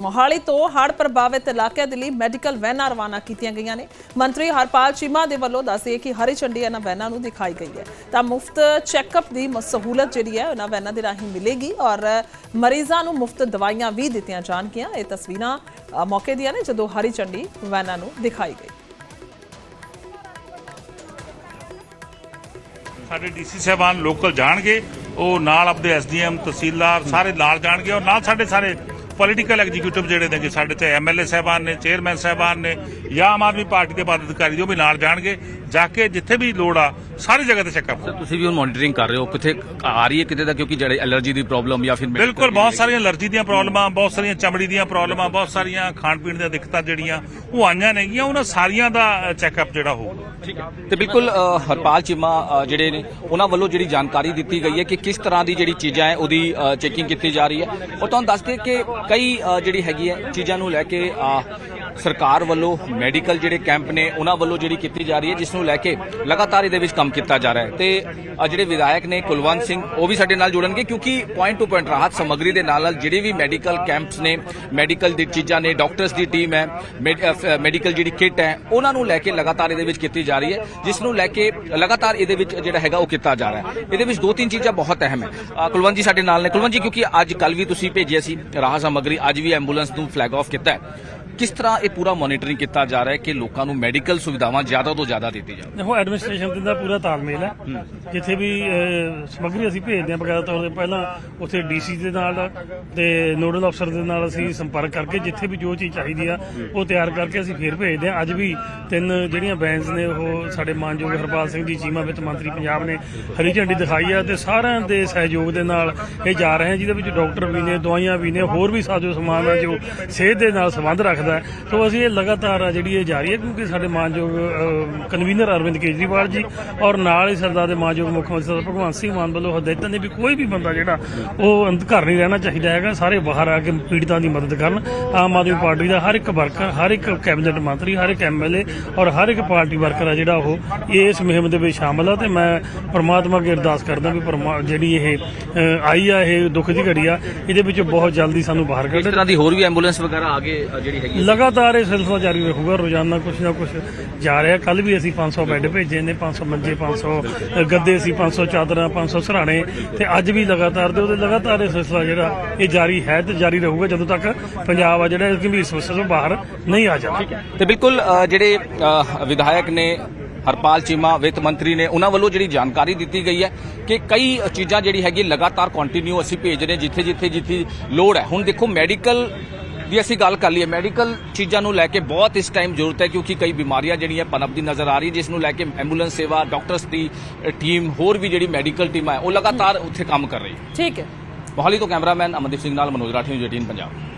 ਮੋਹਾਲੀ ਤੋਂ ਹੜ੍ਹ ਪ੍ਰਭਾਵਿਤ ਇਲਾਕਿਆਂ ਦੇ ਲਈ ਮੈਡੀਕਲ ਵੈਨਾਂ ਰਵਾਨਾ ਕੀਤੀਆਂ ਗਈਆਂ ਨੇ। ਮੰਤਰੀ ਹਰਪਾਲ ਚੀਮਾ ਦੇ ਵੱਲੋਂ ਦੱਸਿਆ ਕਿ ਹਰੀ ਝੰਡੀ ਇਹਨਾਂ ਵੈਨਾਂ ਨੂੰ ਦਿਖਾਈ ਗਈ ਹੈ। ਤਾਂ ਮੁਫਤ ਚੈੱਕਅਪ ਦੀ ਸਹੂਲਤ ਜਿਹੜੀ ਹੈ ਉਹਨਾਂ ਵੈਨਾਂ ਦੇ ਰਾਹੀਂ ਮਿਲੇਗੀ ਔਰ ਮਰੀਜ਼ਾਂ ਨੂੰ ਮੁਫਤ ਦਵਾਈਆਂ ਵੀ ਦਿੱਤੀਆਂ ਜਾਣਗੀਆਂ। ਇਹ ਤਸਵੀਰਾਂ ਮੌਕੇ ਦੀਆਂ ਨੇ ਜਦੋਂ ਹਰੀ ਝੰਡੀ ਵੈਨਾਂ ਨੂੰ ਦਿਖਾਈ ਗਈ। ਸਾਡੇ ਡੀਸੀ ਸਾਹਿਬਾਨ ਲੋਕਲ ਜਾਣਗੇ, ਉਹ ਨਾਲ ਆਪਦੇ ਐਸਡੀਐਮ, ਤਹਿਸੀਲਦਾਰ ਸਾਰੇ ਨਾਲ ਜਾਣਗੇ ਔਰ ਨਾਲ ਸਾਡੇ ਸਾਰੇ ਪੋਲੀਟੀਕਲ ਐਗਜ਼ੀਕਿਊਟਿਵ ਜਿਹੜੇ ਨੇ ਕਿ ਸਾਡੇ ਤੇ ਐਮਐਲਏ ਸਾਹਿਬਾਨ ਨੇ ਚੇਅਰਮੈਨ ਸਾਹਿਬਾਨ ਨੇ ਜਾਂ ਆਮ ਆਦਮੀ ਪਾਰਟੀ ਦੇ ਪਦਾਧਿਕਾਰੀ ਜੋ ਵੀ ਨਾਲ ਜਾਣਗੇ, ਜਾ ਕੇ ਜਿੱਥੇ ਵੀ ਲੋੜ ਆ ਸਾਰੀ ਜਗ੍ਹਾ ਤੇ ਚੈੱਕਅਪ ਸਰ ਤੁਸੀਂ ਵੀ ਹੁਣ ਮੋਨੀਟਰਿੰਗ ਕਰ ਰਹੇ ਹੋ ਕਿੱਥੇ ਆ ਰਹੀ ਹੈ ਕਿਤੇ ਦਾ ਕਿਉਂਕਿ ਜਿਹੜੇ ਐਲਰਜੀ ਦੀ ਪ੍ਰੋਬਲਮ ਜਾਂ ਫਿਰ ਬਿਲਕੁਲ ਬਹੁਤ। ਸਾਰੀਆਂ ਅਲਰਜੀ ਦੀਆਂ ਪ੍ਰੋਬਲਮਾਂ ਬਹੁਤ ਸਾਰੀਆਂ ਚਮੜੀ ਦੀਆਂ ਪ੍ਰੋਬਲਮਾਂ ਬਹੁਤ ਸਾਰੀਆਂ ਖਾਣ ਪੀਣ ਦੀਆਂ ਦਿੱਕਤਾਂ ਜਿਹੜੀਆਂ ਉਹ ਆਈਆਂ ਨੇਗੀਆਂ ਉਹਨਾਂ ਸਾਰੀਆਂ ਦਾ ਚੈੱਕਅਪ ਜਿਹੜਾ ਹੋਊਗਾ ਠੀਕ ਹੈ। ਤੇ ਬਿਲਕੁਲ ਹਰਪਾਲ ਚੀਮਾ ਜਿਹੜੇ ਨੇ ਉਹਨਾਂ ਵੱਲੋਂ ਜਿਹੜੀ ਜਾਣਕਾਰੀ ਦਿੱਤੀ ਗਈ ਹੈ ਕਿ ਕਿਸ ਤਰ੍ਹਾਂ ਦੀ ਜਿਹੜੀ ਚੀਜ਼ਾਂ ਹੈ ਉਹਦੀ ਚੈਕਿੰਗ ਕੀਤੀ ਜਾ ਰਹੀ ਹੈ। ਉਹ ਤੁਹਾਨੂੰ ਦੱਸ ਦੇ ਕਿ ਕਈ ਜਿਹੜੀ ਹੈਗੀ ਹੈ ਚੀਜ਼ਾਂ ਨੂੰ ਲੈ ਕੇ ਸਰਕਾਰ ਵੱਲੋਂ ਮੈਡੀਕਲ ਜਿਹੜੇ ਕੈਂਪ ਨੇ ਉਹਨਾਂ ਵੱਲੋਂ ਜਿਹੜੀ ਕੀਤੀ ਜਾ ਰਹੀ ਹੈ ਜਿਸ ਨੂੰ ਲੈ ਕੇ ਲਗਾਤਾਰ ਇਹਦੇ ਵਿੱਚ ਕੰਮ ਕੀਤਾ ਜਾ ਰਿਹਾ ਹੈ। ਤੇ ਅ, ਜਿਹੜੇ ਵਿਧਾਇਕ ਨੇ ਕੁਲਵੰਤ ਸਿੰਘ ਉਹ ਵੀ ਸਾਡੇ ਨਾਲ ਜੁੜਨਗੇ ਕਿਉਂਕਿ ਪੁਆਇੰਟ ਟੂ ਪੁਆਇੰਟ ਰਾਹਤ ਸਮੱਗਰੀ ਦੇ ਨਾਲ ਨਾਲ ਜਿਹੜੇ ਵੀ ਮੈਡੀਕਲ ਕੈਂਪਸ ਨੇ ਮੈਡੀਕਲ ਦੀ ਚੀਜ਼ਾਂ ਨੇ ਡਾਕਟਰਸ ਦੀ ਟੀਮ ਹੈ ਮੈਡੀਕਲ ਜਿਹੜੀ ਕਿੱਟ ਹੈ ਉਹਨਾਂ ਨੂੰ ਲੈ ਕੇ ਲਗਾਤਾਰ ਇਹਦੇ ਵਿੱਚ ਕੀਤੀ ਜਾ ਰਹੀ ਹੈ ਜਿਸ ਨੂੰ ਲੈ ਕੇ ਲਗਾਤਾਰ ਇਹਦੇ ਵਿੱਚ ਜਿਹੜਾ ਹੈਗਾ ਉਹ ਕੀਤਾ ਜਾ ਰਿਹਾ ਹੈ। ਇਹਦੇ ਵਿੱਚ ਦੋ ਤਿੰਨ ਚੀਜ਼ਾਂ ਬਹੁਤ ਅਹਿਮ ਹੈ। ਕੁਲਵੰਤ ਜੀ ਸਾਡੇ ਨਾਲ ਨੇ। ਕੁਲਵੰਤ ਜੀ ਕਿਉਂਕਿ ਅੱਜ ਕੱਲ ਵੀ ਤੁਸੀਂ ਭੇਜਿਆ ਸੀ ਰਾਹਤ ਸਮੱਗਰੀ ਅੱਜ ਵੀ ਐਂਬੂਲੈਂਸ ਨੂੰ ਫਲੈਗ ਆਫ ਕੀਤਾ ਹੈ। ਕਿਸ ਤਰ੍ਹਾਂ ਇਹ ਪੂਰਾ ਮੋਨੀਟਰਿੰਗ ਕੀਤਾ ਜਾ ਰਿਹਾ ਹੈ ਕਿ ਲੋਕਾਂ ਨੂੰ ਮੈਡੀਕਲ ਸੁਵਿਧਾਵਾਂ ਜ਼ਿਆਦਾ ਤੋਂ ਜ਼ਿਆਦਾ ਦਿੱਤੀ ਜਾਣ ਦੇਖੋ ਐਡਮਿਨਿਸਟ੍ਰੇਸ਼ਨ ਦਾ ਪੂਰਾ ਤਾਲਮੇਲ ਹੈ। ਜਿੱਥੇ ਵੀ ਸਮੱਗਰੀ ਅਸੀਂ ਭੇਜਦੇ ਹਾਂ ਬਕਾਇਦਾ ਤੌਰ ਤੇ ਪਹਿਲਾਂ ਉੱਥੇ ਡੀਸੀ ਦੇ ਨਾਲ ਤੇ ਨੋਡਲ ਅਫਸਰ ਦੇ ਨਾਲ ਅਸੀਂ ਸੰਪਰਕ ਕਰਕੇ ਜਿੱਥੇ ਵੀ ਜੋ ਚੀਜ਼ ਚਾਹੀਦੀ ਆ ਉਹ ਤਿਆਰ ਕਰਕੇ ਅਸੀਂ ਫੇਰ ਭੇਜਦੇ ਹਾਂ। ਅੱਜ ਵੀ ਤਿੰਨ ਜਿਹੜੀਆਂ ਬੈਂਸ ਨੇ ਉਹ ਸਾਡੇ ਮਾਨਯੋਗ ਹਰਪਾਲ ਸਿੰਘ ਜੀ ਚੀਮਾ ਵਿੱਤ ਮੰਤਰੀ ਪੰਜਾਬ ਨੇ ਹਰੀ ਝੰਡੀ ਦਿਖਾਈ ਆ ਤੇ ਸਾਰਿਆਂ ਦੇ ਸਹਿਯੋਗ ਦੇ ਨਾਲ ਇਹ ਜਾ ਰਹੇ ਆ ਜਿਹਦੇ ਵਿੱਚ ਡਾਕਟਰ ਵੀ ਨੇ ਦਵਾਈਆਂ ਵੀ ਨੇ ਹੋਰ ਵੀ ਸਾਜੋ ਸਮਾਨ ਆ ਜੋ ਸਿਹਤ ਦੇ ਨਾਲ ਸੰਬੰਧ ਰੱਖਦਾ ਤੋਂ ਅਸੀਂ ਇਹ ਲਗਾਤਾਰ ਆ ਜਿਹੜੀ ਇਹ ਜਾਰੀ ਹੈ, ਕਿਉਂਕਿ ਸਾਡੇ ਮਾਨਯੋਗ ਕਨਵੀਨਰ ਅਰਵਿੰਦ ਕੇਜਰੀਵਾਲ ਜੀ ਔਰ ਨਾਲ ਹੀ ਸਰਦਾਰ ਦੇ ਮਾਨਯੋਗ ਮੁੱਖ ਮੰਤਰੀ ਸਰਦਾਰ ਭਗਵੰਤ ਸਿੰਘ ਮਾਨ ਵੱਲੋਂ ਹਦਾਇਤਾਂ ਨੇ ਵੀ ਕੋਈ ਵੀ ਬੰਦਾ ਜਿਹੜਾ ਉਹ ਅੰਦ ਘਰ ਨਹੀਂ ਰਹਿਣਾ ਚਾਹੀਦਾ ਹੈਗਾ, ਸਾਰੇ ਬਾਹਰ ਆ ਕੇ ਪੀੜਤਾਂ ਦੀ ਮਦਦ ਕਰਨ। ਆਮ ਆਦਮੀ ਪਾਰਟੀ ਦਾ ਹਰ ਇੱਕ ਵਰਕਰ, ਹਰ ਇੱਕ ਕੈਬਨਿਟ ਮੰਤਰੀ, ਹਰ ਇੱਕ ਐਮਐਲਏ ਔਰ ਹਰ ਇੱਕ ਪਾਰਟੀ ਵਰਕਰ ਆ ਜਿਹੜਾ ਉਹ ਇਸ ਮੁਹਿੰਮ ਦੇ ਵਿੱਚ ਸ਼ਾਮਲ ਆ ਤੇ ਮੈਂ ਪ੍ਰਮਾਤਮਾ ਅੱਗੇ ਅਰਦਾਸ ਕਰਦਾ ਵੀ ਪਰਮਾ- ਜਿਹੜੀ ਇਹ ਆਈ ਆ, ਇਹ ਦੁੱਖ ਦੀ ਘੜੀ ਆ, ਇਹਦੇ ਵਿੱਚ ਬਹੁਤ ਜਲਦੀ ਸਾਨੂੰ ਬਾਹਰ ਇਸ ਤਰ੍ਹਾਂ ਦੀ ਹੋਰ ਵੀ ਐਂਬੂਲੈਂਸ ਵਗੈਰਾ ਆ ਕੇ ਜਿਹੜੀ ਹੈ ਲਗਾਤਾਰ ਇਹ ਸਿਲਸਿਲਾ ਜਾਰੀ ਰਹੂਗਾ ਰੋਜ਼ਾਨਾ ਕੁਛ ਨਾ ਕੁਛ ਜਾ ਰਿਹਾ। ਕੱਲ ਵੀ ਅਸੀਂ 500 ਬੈੱਡ ਭੇਜੇ ਨੇ 500 ਮੰਜੇ 500 ਗੱਦੇ ਸੀ 500 ਚਾਦਰਾਂ 500 ਸਰਾਣੇ। ਤੇ ਅੱਜ ਵੀ ਲਗਾਤਾਰ ਤੇ ਉਹਦੇ ਲਗਾਤਾਰ ਇਹ ਸਿਲਸਿਲਾ ਜਿਹੜਾ ਇਹ ਜਾਰੀ ਹੈ ਤੇ ਜਾਰੀ ਰਹੂਗਾ ਜਦੋਂ ਤੱਕ ਪੰਜਾਬ ਆ ਜਿਹੜਾ ਇਸ ਗੰਭੀਰ ਸਮੱਸਿਆ ਤੋਂ ਬਾਹਰ ਨਹੀਂ ਆ ਜਾਂਦਾ। ਤੇ ਬਿਲਕੁਲ ਜਿਹੜੇ ਵਿਧਾਇਕ ਨੇ ਹਰਪਾਲ ਚੀਮਾ ਵਿੱਤ ਮੰਤਰੀ ਨੇ ਉਹਨਾਂ ਵੱਲੋਂ ਜਿਹੜੀ ਜਾਣਕਾਰੀ ਦਿੱਤੀ ਗਈ ਹੈ ਕਿ ਕਈ ਚੀਜ਼ਾਂ ਜਿਹੜੀ ਹੈਗੀ ਲਗਾਤਾਰ ਕੰਟੀਨਿਊ ਅਸੀਂ ਭੇਜ ਰਹੇ ਜਿੱਥੇ ਜਿੱਥੇ ਜਿੱਥੇ ਲੋੜ ਹੈ। ਹੁਣ ਦੇਖੋ ਮੈਡੀਕਲ ਦੀ ਅਸੀਂ ਗੱਲ ਕਰ ਲਈਏ। ਮੈਡੀਕਲ ਚੀਜ਼ਾਂ ਨੂੰ ਲੈ ਕੇ ਬਹੁਤ ਇਸ ਟਾਈਮ ਜ਼ਰੂਰਤ ਹੈ ਕਿਉਂਕਿ ਕਈ ਬਿਮਾਰੀਆਂ ਜਿਹੜੀਆਂ ਪਨਪਦੀ ਨਜ਼ਰ ਆ ਰਹੀ ਜਿਸ ਨੂੰ ਲੈ ਕੇ ਐਂਬੂਲੈਂਸ ਸੇਵਾ ਡਾਕਟਰਸ ਦੀ ਟੀਮ ਹੋਰ ਵੀ ਜਿਹੜੀ ਮੈਡੀਕਲ ਟੀਮ ਹੈ ਉਹ ਲਗਾਤਾਰ ਉੱਥੇ ਕੰਮ ਕਰ ਰਹੀ ਹੈ। ਠੀਕ ਹੈ। ਮੋਹਾਲੀ ਤੋਂ ਕੈਮਰਾਮੈਨ ਅਮਨਦੀਪ ਸਿੰਘ ਨਾਲ ਮਨੋਜ ਰਾਠੀ ਨਿਊਜ਼ 18 ਪੰਜਾਬ।